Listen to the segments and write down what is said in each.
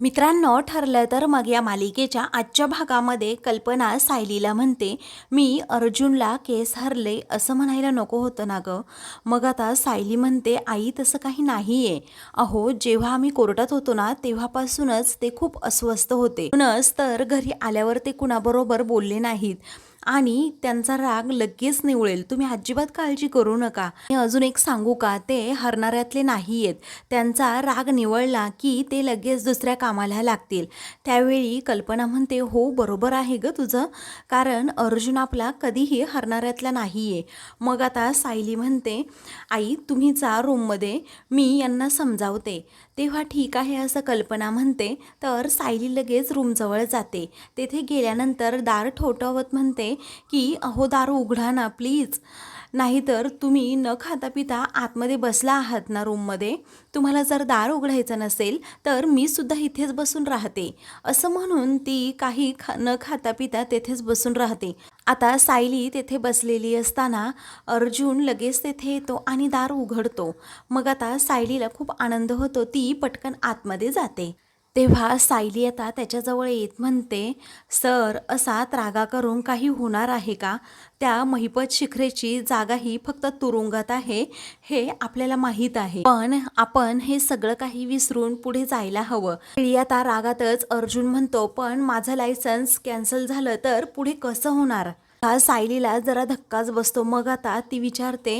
मित्रांनो ठरलं तर मग या मालिकेच्या आजच्या भागामध्ये कल्पना सायलीला म्हणते मी अर्जुनला केस हरले असं म्हणायला नको होतं ना गं. मग आता सायली म्हणते आई तसं काही नाही आहे अहो जेव्हा आम्ही कोर्टात होतो ना तेव्हापासूनच ते खूप अस्वस्थ होते. म्हणूनच तर घरी आल्यावर ते कुणाबरोबर बोलले नाहीत. आणि त्यांचा राग लगेच निवळेल. तुम्ही अजिबात काळजी करू नका. अजून एक सांगू का? ते हरणाऱ्यातले नाही आहेत त्यांचा राग निवळला की ते लगेच दुसऱ्या कामाला लागतील. त्यावेळी कल्पना म्हणते हो बरोबर आहे ग तुझं. कारण अर्जुन आपला कधीही हरणाऱ्यातला नाही आहे मग आता सायली म्हणते आई तुम्ही जा रूममध्ये मी यांना समजावते. तेव्हा ठीक आहे असं कल्पना म्हणते तर सायली लगेच रूमजवळ जाते. तेथे गेल्यानंतर दार ठोठावत म्हणते की अहो दार उघडा ना प्लीज. नाहीतर तुम्ही न खाता पिता आतमध्ये बसला आहात ना रूममध्ये? तुम्हाला जर दार उघडायचं नसेल तर मी सुद्धा इथेच बसून राहते. असं म्हणून ती काही खा न खाता पिता तेथेच बसून राहते. आता सायली तेथे बसलेली असताना अर्जुन लगेच तेथे येतो आणि दार उघडतो. मग आता सायलीला खूप आनंद होतो. ती पटकन आतमध्ये जाते. तेव्हा सायली आता त्याच्याजवळ येत म्हणते सर असा त्रागा करून काही होणार आहे का? त्या महिपत शिखरेची जागा ही फक्त तुरुंगात आहे हे आपल्याला माहीत आहे. पण आपण हे सगळं काही विसरून पुढे जायला हवं. वेळी आता रागातच अर्जुन म्हणतो पण माझं लायसन्स कॅन्सल झालं तर पुढे कसं होणार? हा सायलीला जरा धक्काच बसतो. मग आता ती विचारते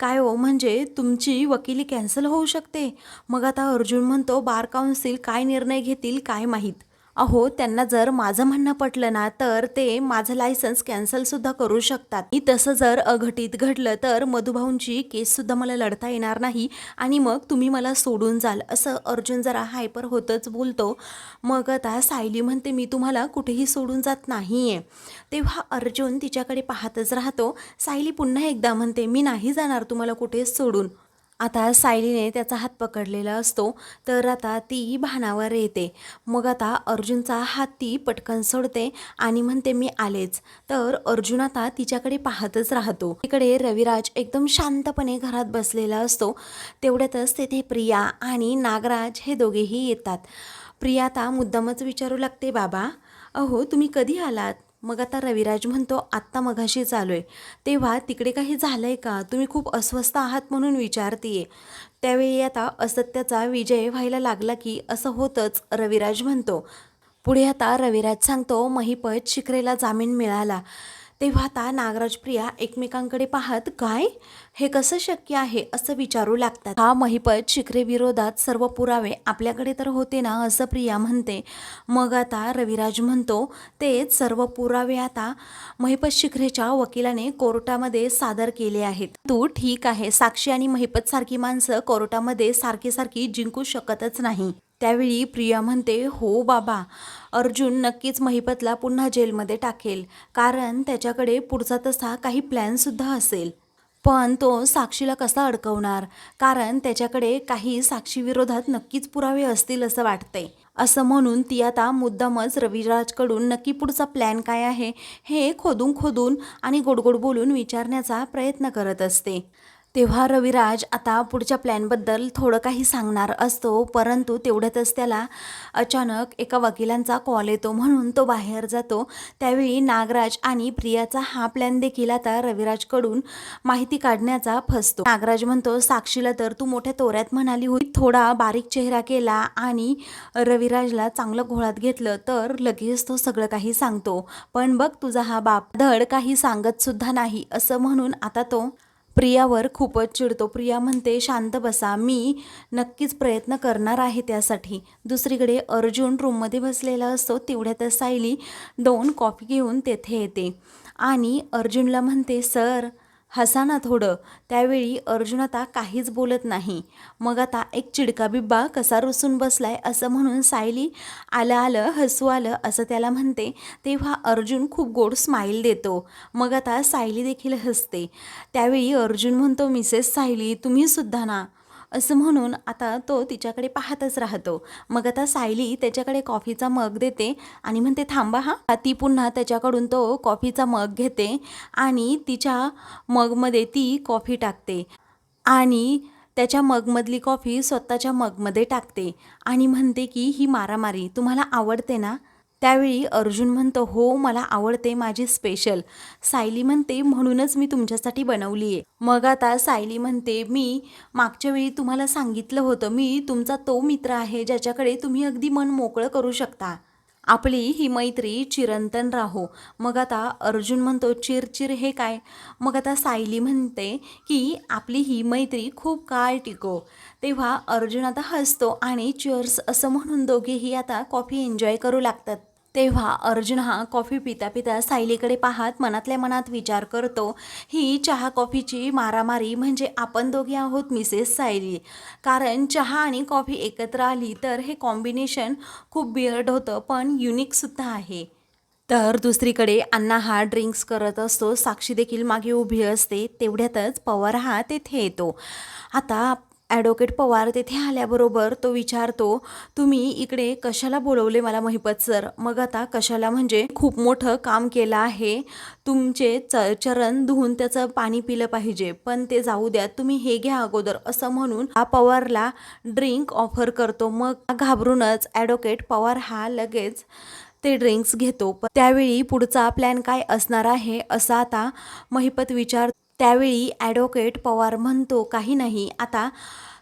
काय हो म्हणजे तुमची वकिली कॅन्सल होऊ शकते? मग आता अर्जुन म्हणतो बार काउन्सिल काय निर्णय घेतील काय माहीत? अहो त्यांना जर माझं म्हणणं पटलं ना तर ते माझं लायसन्स कॅन्सलसुद्धा करू शकतात. मी तसं जर अघटित घडलं तर मधुभाऊंची केससुद्धा मला लढता येणार नाही आणि मग तुम्ही मला सोडून जाल असं अर्जुन जरा हायपर होतच बोलतो. मग आता सायली म्हणते मी तुम्हाला कुठेही सोडून जात नाही आहे तेव्हा अर्जुन तिच्याकडे पाहतच राहतो. सायली पुन्हा एकदा म्हणते मी नाही जाणार तुम्हाला कुठेच सोडून. आता सायलीने त्याचा हात पकडलेला असतो तर आता ती भानावर येते. मग आता अर्जुनचा हात ती पटकन सोडते आणि म्हणते मी आलेच. तर अर्जुन आता तिच्याकडे पाहतच राहतो. तिकडे रविराज एकदम शांतपणे घरात बसलेला असतो. तेवढ्यातच तेथे प्रिया आणि नागराज हे दोघेही येतात. प्रिया आता मुद्दामच विचारू लागते बाबा अहो तुम्ही कधी आलात? मग आता रविराज म्हणतो आत्ता मघाशी चालू आहे तेव्हा तिकडे काही झालं आहे का? तुम्ही खूप अस्वस्थ आहात म्हणून विचारतीये. त्यावेळी आता असत्याचा विजय व्हायला लागला की असं होतंच रविराज म्हणतो. पुढे आता रविराज सांगतो महिपत शिखरेला जामीन मिळाला. तेव्हा आता नागराज प्रिया एकमेकांकडे पाहत काय? हे कसं शक्य आहे? असं विचारू लागतात. हा महिपत शिखरे विरोधात सर्व पुरावे आपल्याकडे तर होते ना असं प्रिया म्हणते. मग आता रविराज म्हणतो तेच सर्व पुरावे आता महिपत शिखरेच्या वकिलाने कोर्टामध्ये सादर केले आहेत. तू ठीक आहे साक्षी आणि महिपत सारखी माणसं कोर्टामध्ये सारखी सारखी जिंकू शकतच नाही. त्यावेळी प्रिया म्हणते हो बाबा अर्जुन नक्कीच महिपतला पुन्हा जेलमध्ये टाकेल कारण त्याच्याकडे पुढचा तसा काही प्लॅनसुद्धा असेल. पण तो साक्षीला कसा अडकवणार? कारण त्याच्याकडे काही साक्षीविरोधात नक्कीच पुरावे असतील असं वाटतंय. असं म्हणून ती आता मुद्दामच रविराजकडून नक्की पुढचा प्लॅन काय आहे हे खोदून खोदून आणि गोडगोड बोलून विचारण्याचा प्रयत्न करत असते. तेव्हा रविराज आता पुढच्या प्लॅनबद्दल थोडं काही सांगणार असतो परंतु तेवढ्यातच त्याला अचानक एका वकिलांचा कॉल येतो म्हणून तो बाहेर जातो. त्यावेळी नागराज आणि प्रियाचा हा प्लॅन देखील आता रविराजकडून माहिती काढण्याचा फसतो. नागराज म्हणतो साक्षीला तर तू मोठ्या तोऱ्यात म्हणाली होती. थोडा बारीक चेहरा केला आणि रविराजला चांगलं घोळात घेतलं तर लगेच तो सगळं काही सांगतो. पण बघ तुझा हा बाप धड काही सांगत सुद्धा नाही असं म्हणून आता तो प्रियावर खूपच चिडतो. प्रिया म्हणते शांत बसा मी नक्कीच प्रयत्न करणार आहे त्यासाठी. दुसरीकडे अर्जुन रूममध्ये बसलेला असतो. तेवढ्यातच सायली दोन कॉफी घेऊन तेथे येते. आणि अर्जुनला म्हणते सर हसा ना थोडं. त्यावेळी अर्जुन आता काहीच बोलत नाही. मग आता एक चिडका बिब्बा कसा रुसून बसलाय असं म्हणून सायली आलं आलं हसू आलं असं त्याला म्हणते. तेव्हा अर्जुन खूप गोड स्माईल देतो. मग आता सायली देखील हसते. त्यावेळी अर्जुन म्हणतो मिसेस सायली तुम्हीसुद्धा ना असं म्हणून आता तो तिच्याकडे पाहतच राहतो. मग आता सायली त्याच्याकडे कॉफीचा मग देते आणि म्हणते थांबा हा. ती पुन्हा त्याच्याकडून तो कॉफीचा मग घेते आणि तिच्या मगमध्ये ती कॉफी टाकते आणि त्याच्या मगमधली कॉफी स्वतःच्या मगमध्ये टाकते आणि म्हणते की ही मारामारी तुम्हाला आवडते ना? त्यावेळी अर्जुन म्हणतो हो मला आवडते माझी स्पेशल सायली म्हणते म्हणूनच मी तुमच्यासाठी बनवली आहे मग आता सायली म्हणते मी मागच्या वेळी तुम्हाला सांगितलं होतं मी तुमचा तो मित्र आहे ज्याच्याकडे तुम्ही अगदी मन मोकळं करू शकता. आपली ही मैत्री चिरंतन राहो. मग आता अर्जुन म्हणतो चिरचिर हे काय? मग आता सायली म्हणते की आपली ही मैत्री खूप काळ टिको. तेव्हा अर्जुन आता हसतो आणि चिअर्स असं म्हणून दोघेही आता कॉफी एन्जॉय करू लागतात. तेव्हा अर्जुन हा कॉफी पिता पिता सायलीकडे पाहत मनातल्या मनात विचार करतो ही चहा कॉफीची मारामारी म्हणजे आपण दोघे आहोत मिसेस सायली. कारण चहा आणि कॉफी एकत्र आली तर हे कॉम्बिनेशन खूप बियर्ड होतं पण युनिकसुद्धा आहे. तर दुसरीकडे अण्णा हा ड्रिंक्स करत असतो साक्षी देखील मागे उभी असते तेवढ्यातच पवार हा तेथे येतो. आता ॲडव्होकेट पवार तेथे आल्याबरोबर तो विचारतो तुम्ही इकडे कशाला बोलवले मला महिपत सर? मग आता कशाला म्हणजे खूप मोठं काम केलं आहे. तुमचे च चरण धुवून त्याचं पाणी पिलं पाहिजे पण ते जाऊ द्या तुम्ही हे घ्या अगोदर असं म्हणून हा पवारला ड्रिंक ऑफर करतो. मग घाबरूनच ॲडव्होकेट पवार हा लगेच ते ड्रिंक्स घेतो. पण त्यावेळी पुढचा प्लॅन काय असणार आहे असा आता महिपत विचार त्यावेळी ॲडव्होकेट पवार म्हणतो काही नाही आता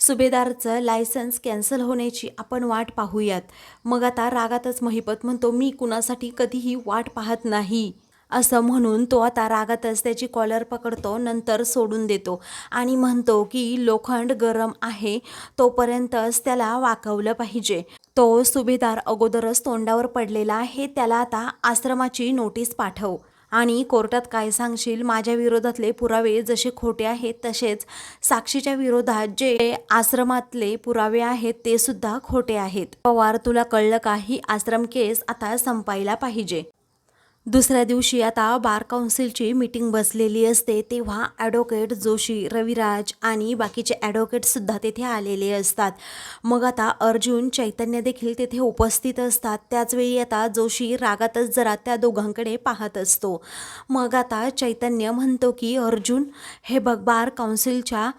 सुभेदारचं लायसन्स कॅन्सल होण्याची आपण वाट पाहूयात. मग आता रागातच महिपत म्हणतो मी कुणासाठी कधीही वाट पाहत नाही. असं म्हणून तो आता रागातच त्याची कॉलर पकडतो नंतर सोडून देतो आणि म्हणतो की लोखंड गरम आहे तोपर्यंतच त्याला वाकवलं पाहिजे. तो सुभेदार अगोदरच तोंडावर पडलेला आहे त्याला आता आश्रमाची नोटीस पाठव. आणि कोर्टात काय सांगशील? माझ्या विरोधातले पुरावे जसे खोटे आहेत तसेच साक्षीच्या विरोधात जे आश्रमातले पुरावे आहेत ते सुद्धा खोटे आहेत. पवार तुला कळलं का? ही आश्रम केस आता संपायला पाहिजे. दुसऱ्या दिवशी आता बार काउन्सिलची मीटिंग बसलेली असते तेव्हा ॲडव्होकेट जोशी रविराज आणि बाकीचे ॲडव्होकेटसुद्धा तेथे आलेले असतात. मग आता अर्जुन चैतन्य देखील तेथे उपस्थित असतात. त्याचवेळी आता जोशी रागातच जरा त्या दोघांकडे पाहत असतो. मग आता चैतन्य म्हणतो की अर्जुन हे बघ बार काउन्सिलच्या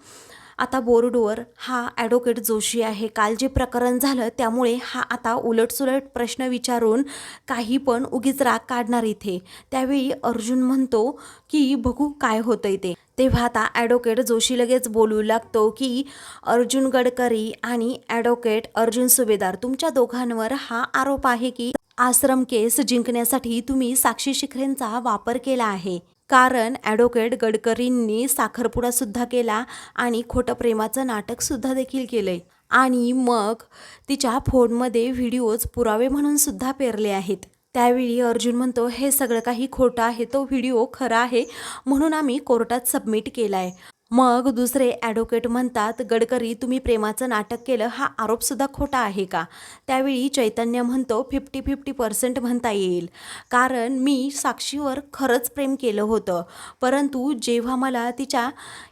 आता बोर्डवर हा ॲडव्होकेट जोशी आहे. काल जे प्रकरण झालं त्यामुळे हा आता उलटसुलट प्रश्न विचारून काही पण उगीच राग काढणार इथे. त्यावेळी अर्जुन म्हणतो की बघू काय होतंय ते. तेव्हा आता ॲडव्होकेट जोशी लगेच बोलू लागतो की अर्जुन गडकरी आणि ॲडव्होकेट अर्जुन सुभेदार तुमच्या दोघांवर हा आरोप आहे की आश्रम केस जिंकण्यासाठी तुम्ही साक्षी शिखरेंचा वापर केला आहे. कारण ॲडव्होकेट गडकरींनी साखरपुडासुद्धा केला आणि खोटं प्रेमाचं नाटकसुद्धा देखील देखील आहे आणि मग तिच्या फोनमध्ये व्हिडिओज पुरावे म्हणून सुद्धा पेरले आहेत. त्यावेळी अर्जुन म्हणतो हे सगळं काही खोटं आहे तो व्हिडिओ खरा आहे म्हणून आम्ही कोर्टात सबमिट केला आहे मग दुसरे ॲडव्होकेट म्हणतात गडकरी तुम्ही प्रेमाचं नाटक केलं हा आरोपसुद्धा खोटा आहे का? त्यावेळी चैतन्य म्हणतो फिफ्टी फिफ्टी पर्सेंट म्हणता येईल. कारण मी साक्षीवर खरंच प्रेम केलं होतं. परंतु जेव्हा मला तिच्या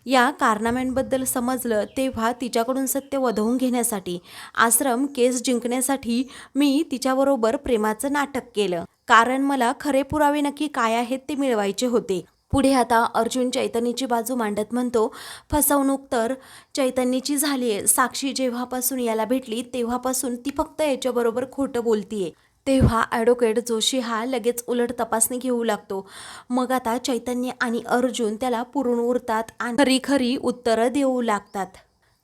या कारनाम्यांबद्दल समजलं तेव्हा तिच्याकडून सत्य वधवून घेण्यासाठी आश्रम केस जिंकण्यासाठी मी तिच्याबरोबर प्रेमाचं नाटक केलं. कारण मला खरे पुरावे नक्की काय आहेत ते मिळवायचे होते. पुढे आता अर्जुन चैतन्यची बाजू मांडत म्हणतो फसवणूक तर चैतन्याची झाली आहे. साक्षी जेव्हापासून याला भेटली तेव्हापासून ती फक्त याच्याबरोबर खोटं बोलतीये. तेव्हा ॲडव्होकेट जोशी हा लगेच उलट तपासणी घेऊ लागतो. मग आता चैतन्य आणि अर्जुन त्याला पुरून उरतात आणि खरी खरी उत्तरं देऊ लागतात.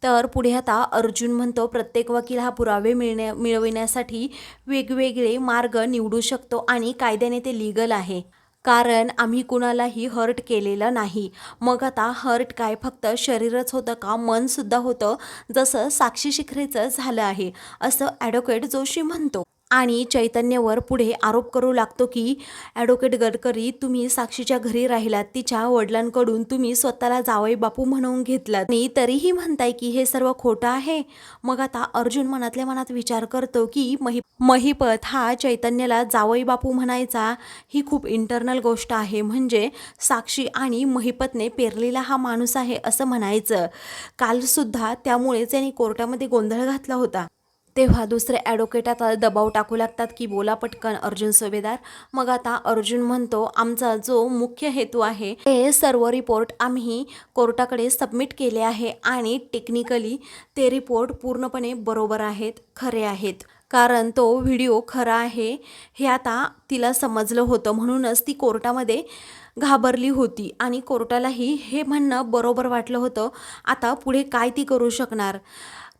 तर पुढे आता अर्जुन म्हणतो प्रत्येक वकील हा पुरावे मिळण्या मिळविण्यासाठी वेगवेगळे मार्ग निवडू शकतो आणि कायद्याने ते लिगल आहे. कारण आम्ही कुणालाही हर्ट केलेलं नाही. मग आता हर्ट काय? फक्त शरीरच होतं का? मनसुद्धा होतं जसं साक्षी शिखरेचं झालं आहे. असं ॲडव्होकेट जोशी म्हणतो. आणि चैतन्यवर पुढे आरोप करू लागतो की ॲडव्होकेट गडकरी तुम्ही साक्षीच्या घरी राहिलात. तिच्या वडिलांकडून तुम्ही स्वतःला जावई बापू म्हणून घेतलात. मी तरीही म्हणताय की हे सर्व खोटं आहे. मग आता अर्जुन मनातल्या मनात विचार करतो की महि महिपत हा चैतन्याला जावई बापू म्हणायचा ही खूप इंटरनल गोष्ट आहे. म्हणजे साक्षी आणि महिपतने पेरलेला हा माणूस आहे असं म्हणायचं. कालसुद्धा त्यामुळेच यांनी कोर्टामध्ये गोंधळ घातला होता. तेव्हा दुसरे ॲडव्होकेट आता दबाव टाकू लागतात की बोला पटकन अर्जुन सुभेदार. मग आता अर्जुन म्हणतो आमचा जो मुख्य हेतू आहे ते सर्व रिपोर्ट आम्ही कोर्टाकडे सबमिट केले आहे आणि टेक्निकली ते रिपोर्ट पूर्णपणे बरोबर आहेत खरे आहेत. कारण तो व्हिडिओ खरा आहे हे आता तिला समजलं होतं. म्हणूनच ती कोर्टामध्ये घाबरली होती आणि कोर्टालाही हे म्हणणं बरोबर वाटलं होतं आता पुढे काय ती करू शकणार?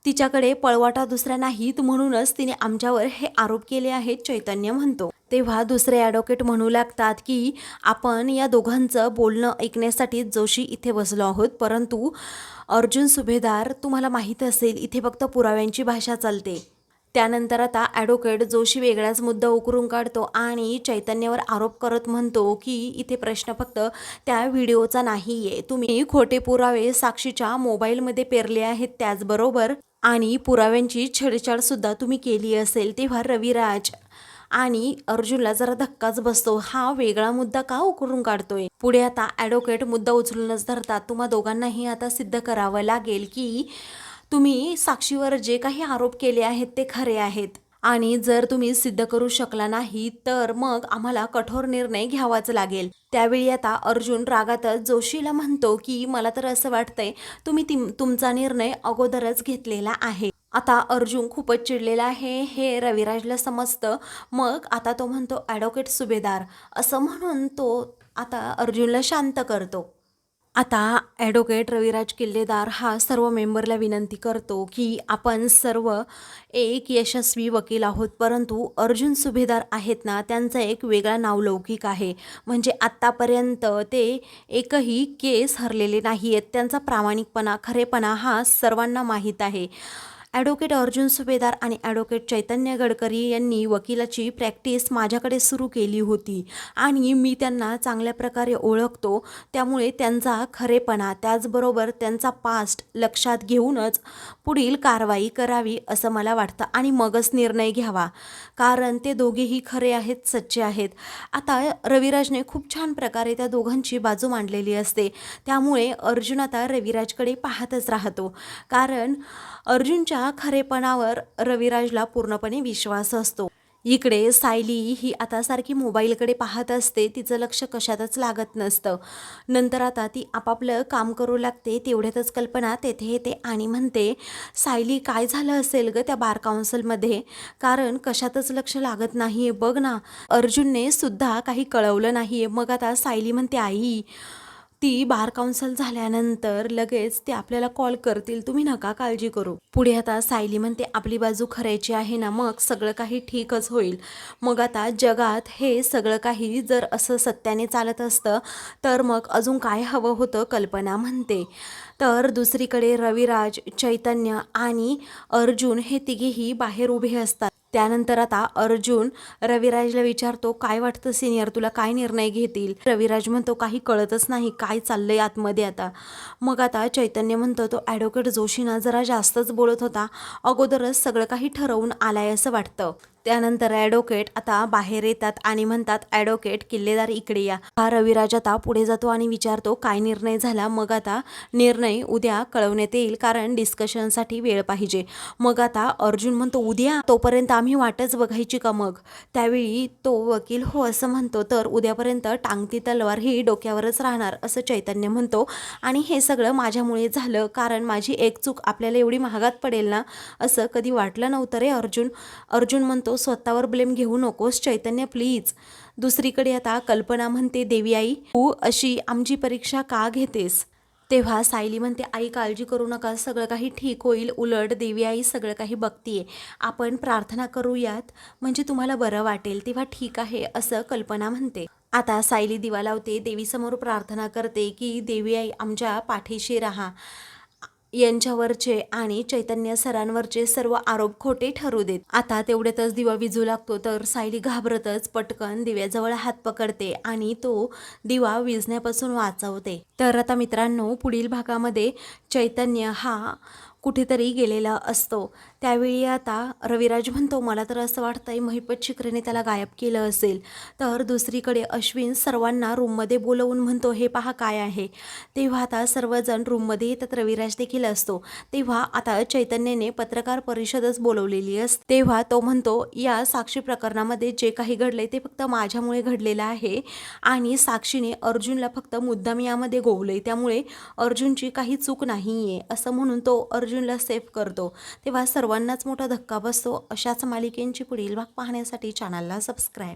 तिच्याकडे पळवाटा दुसरा नाहीत म्हणूनच तिने आमच्यावर हे आरोप केले आहेत चैतन्य म्हणतो. तेव्हा दुसरे ॲडव्होकेट म्हणू लागतात की आपण या दोघांचं बोलणं ऐकण्यासाठी जोशी इथे बसलो आहोत परंतु अर्जुन सुभेदार तुम्हाला माहीत असेल इथे फक्त पुराव्यांची भाषा चालते. त्यानंतर आता ॲडव्होकेट जोशी वेगळाच मुद्दा उकरून काढतो आणि चैतन्यावर आरोप करत म्हणतो की इथे प्रश्न फक्त त्या व्हिडिओचा नाही आहे तुम्ही खोटे पुरावे साक्षीच्या मोबाईलमध्ये पेरले आहेत त्याचबरोबर आणि पुराव्यांची छेडछाडसुद्धा तुम्ही केली असेल तेव्हा रविराज आणि अर्जुनला जरा धक्काच बसतो. हा वेगळा मुद्दा का उकरून काढतोय? पुढे आता ॲडव्होकेट मुद्दा उचलूनच धरतात. तुम्हा दोघांनाही आता सिद्ध करावं लागेल की तुम्ही साक्षीवर जे काही आरोप केले आहेत ते खरे आहेत. आणि जर तुम्ही सिद्ध करू शकला नाही तर मग आम्हाला कठोर निर्णय घ्यावाच लागेल. त्यावेळी आता अर्जुन रागातच जोशीला म्हणतो की मला तर असं वाटतंय तुम्ही तिम- तुमचा निर्णय अगोदरच घेतलेला आहे. आता अर्जुन खूपच चिडलेला आहे. हे रविराजला समजतं. मग आता तो म्हणतो ॲडव्होकेट सुभेदार. असं म्हणून तो आता अर्जुनला शांत करतो. आता ॲडव्होकेट रविराज किल्लेदार हा सर्व मेंबरला विनंती करतो की आपण सर्व एक यशस्वी वकील आहोत. परंतु अर्जुन सुभेदार आहेत ना त्यांचा एक वेगळा नावलौकिक आहे. म्हणजे आत्तापर्यंत ते एकही केस हरलेले नाही आहेत त्यांचा प्रामाणिकपणा खरेपणा हा सर्वांना माहीत आहे. ॲडव्होकेट अर्जुन सुभेदार आणि ॲडव्होकेट चैतन्य गडकरी यांनी वकिलाची प्रॅक्टिस माझ्याकडे सुरू केली होती आणि मी त्यांना चांगल्या प्रकारे ओळखतो. त्यामुळे त्यांचा खरेपणा त्याचबरोबर त्यांचा पास्ट लक्षात घेऊनच पुढील कारवाई करावी असं मला वाटतं आणि मगच निर्णय घ्यावा. कारण ते दोघेही खरे आहेत सच्चे आहेत. आता रविराजने खूप छान प्रकारे त्या दोघांची बाजू मांडलेली असते. त्यामुळे अर्जुन आता रविराजकडे पाहतच राहतो. कारण अर्जुनच्या खरेपणावर रविराजला पूर्णपणे विश्वास असतो. इकडे सायली ही आता सारखी मोबाईलकडे पाहत असते तिचं लक्ष कशातच लागत नसतं. नंतर आता ती आपापलं काम करू लागते तेवढ्यातच कल्पना तेथे येते आणि म्हणते सायली काय झालं असेल ग त्या बार काउन्सिलमध्ये कारण कशातच लक्ष लागत नाही आहे बघ ना. अर्जुनने सुद्धा काही कळवलं नाही आहे मग आता सायली म्हणते आई ती बार काउन्सिल झाल्यानंतर लगेच ते आपल्याला कॉल करतील. तुम्ही नका काळजी करू. पुढे आता सायली म्हणते आपली बाजू खरायची आहे ना मग सगळं काही ठीकच होईल. मग आता जगात हे सगळं काही जर असं सत्याने चालत असतं तर मग अजून काय हवं होतं? कल्पना म्हणते. तर दुसरीकडे रविराज चैतन्य आणि अर्जुन हे तिघेही बाहेर उभे असतात. त्यानंतर आता अर्जुन रविराजला विचारतो काय वाटतं सिनियर तुला काय निर्णय घेतील? रविराज म्हणतो काही कळतच नाही. काय चाललंय आतमध्ये आता? मग आता चैतन्य म्हणतो तो ॲडव्होकेट जोशीना जरा जास्तच बोलत होता. अगोदरच सगळं काही ठरवून आलाय असं वाटतं. त्यानंतर ॲडव्होकेट आता बाहेर येतात आणि म्हणतात ॲडव्होकेट किल्लेदार इकडे या. हा रविराज आता पुढे जातो आणि विचारतो काय निर्णय झाला? मग आता निर्णय उद्या कळवण्यात येईल कारण डिस्कशनसाठी वेळ पाहिजे. मग आता अर्जुन म्हणतो उद्या? तोपर्यंत आम्ही वाटच बघायची का मग? त्यावेळी तो वकील हो असं म्हणतो. तर उद्यापर्यंत टांगती तलवार ही डोक्यावरच राहणार असं चैतन्य म्हणतो. आणि हे सगळं माझ्यामुळे झालं कारण माझी एक चूक आपल्याला एवढी महागात पडेल ना असं कधी वाटलं नव्हतं रे अर्जुन. अर्जुन म्हणतो स्वतःवर ब्लेम घेऊ नकोस चैतन्य प्लीज दुसरीकडे आता कल्पना म्हणते देवी आई तू अशी आमची परीक्षा का घेतेस? तेव्हा सायली म्हणते आई काळजी करू नका सगळं काही ठीक होईल उलट देवी आई सगळं काही बघतीये. आपण प्रार्थना करूयात म्हणजे तुम्हाला बरं वाटेल. तेव्हा ठीक आहे असं कल्पना म्हणते. आता सायली दिवा लावते देवीसमोर प्रार्थना करते की देवी आई आमच्या पाठीशी राहा. यांच्यावरचे आणि चैतन्य सरांवरचे सर्व आरोप खोटे ठरू देत. आता तेवढ्यातच दिवा विजू लागतो तर सायली घाबरतच पटकन दिव्याजवळ हात पकडते आणि तो दिवा विजण्यापासून वाचवते. तर आता मित्रांनो पुढील भागामध्ये चैतन्य हा कुठेतरी गेलेला असतो. त्यावेळी आता रविराज म्हणतो मला तर असं वाटतं आहे महिपत शिकरेने त्याला गायब केलं असेल. तर दुसरीकडे अश्विन सर्वांना रूममध्ये बोलवून म्हणतो हे पहा काय आहे. तेव्हा आता सर्वजण रूममध्ये येतात रविराज देखील असतो. तेव्हा आता चैतन्याने पत्रकार परिषदच बोलवलेली असते. तेव्हा तो म्हणतो या साक्षी प्रकरणामध्ये जे काही घडले ते फक्त माझ्यामुळे घडलेलं आहे आणि साक्षीने अर्जुनला फक्त मुद्दाम यामध्ये गोवले त्यामुळे अर्जुनची काही चूक नाही आहे असं म्हणून तो अर्जुन अर्जुनला सेफ करतो. तेव्हा सर्वांनाच मोठा धक्का बसतो. अशाच मालिकेंची पुढील भाग पाहण्यासाठी चॅनलला सबस्क्राईब